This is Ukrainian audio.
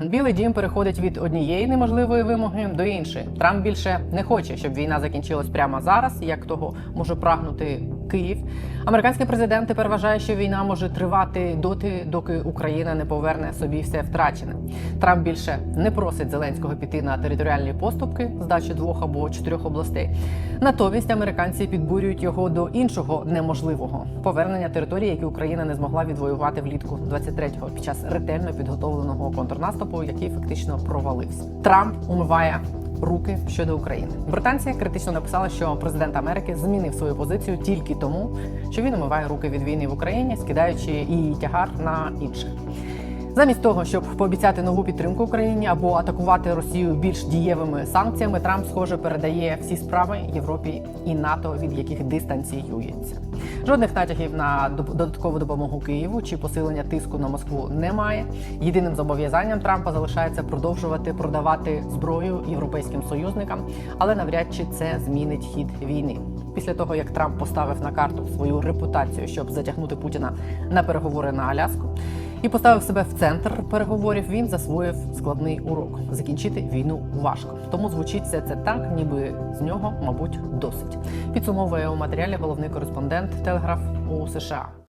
Білий дім переходить від однієї неможливої вимоги до іншої. Трамп більше не хоче, щоб війна закінчилась прямо зараз, як того може прагнути Київ. Американський президент тепер вважає, що війна може тривати доти, доки Україна не поверне собі все втрачене. Трамп більше не просить Зеленського піти на територіальні поступки, здачі двох або чотирьох областей. Натомість американці підбурюють його до іншого неможливого повернення території, які Україна не змогла відвоювати влітку 23-го під час ретельно підготовленого контрнаступу, який фактично провалився. Трамп умиває руки щодо України. Британці критично написали, що президент Америки змінив свою позицію тільки тому, що він умиває руки від війни в Україні, скидаючи її тягар на інших. Замість того, щоб пообіцяти нову підтримку Україні або атакувати Росію більш дієвими санкціями, Трамп, схоже, передає всі справи Європі і НАТО, від яких дистанціюється. Жодних натяків на додаткову допомогу Києву чи посилення тиску на Москву немає. Єдиним зобов'язанням Трампа залишається продовжувати продавати зброю європейським союзникам, але навряд чи це змінить хід війни. Після того, як Трамп поставив на карту свою репутацію, щоб затягнути Путіна на переговори на Аляску, і поставив себе в центр переговорів, він засвоїв складний урок. Закінчити війну важко. Тому звучить все це так, ніби з нього, мабуть, досить. Підсумовує у матеріалі головний кореспондент Телеграф у США.